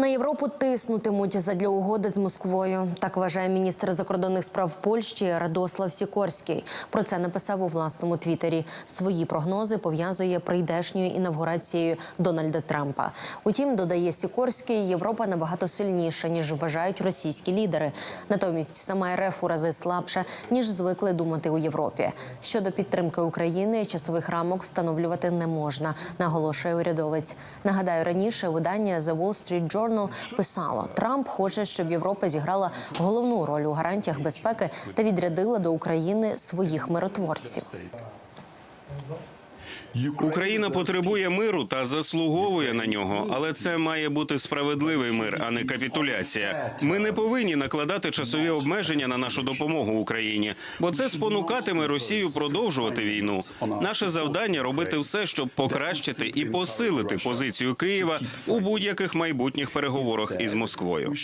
На Європу тиснутимуть задля угоди з Москвою. Так вважає міністр закордонних справ Польщі Радослав Сікорський. Про це написав у власному твіттері. Свої прогнози пов'язує прийдешньою інавгурацією Дональда Трампа. Утім, додає Сікорський, Європа набагато сильніша ніж вважають російські лідери. Натомість сама РФ у рази слабша ніж звикли думати у Європі. Щодо підтримки України, часових рамок встановлювати не можна, наголошує урядовець. Нагадаю, раніше видання The Wall Street Journal писало: Трамп хоче, щоб Європа зіграла головну роль у гарантіях безпеки та відрядила до України своїх миротворців. Україна потребує миру та заслуговує на нього, але це має бути справедливий мир, а не капітуляція. Ми не повинні накладати часові обмеження на нашу допомогу Україні, бо це спонукатиме Росію продовжувати війну. Наше завдання робити все, щоб покращити і посилити позицію Києва у будь-яких майбутніх переговорах із Москвою.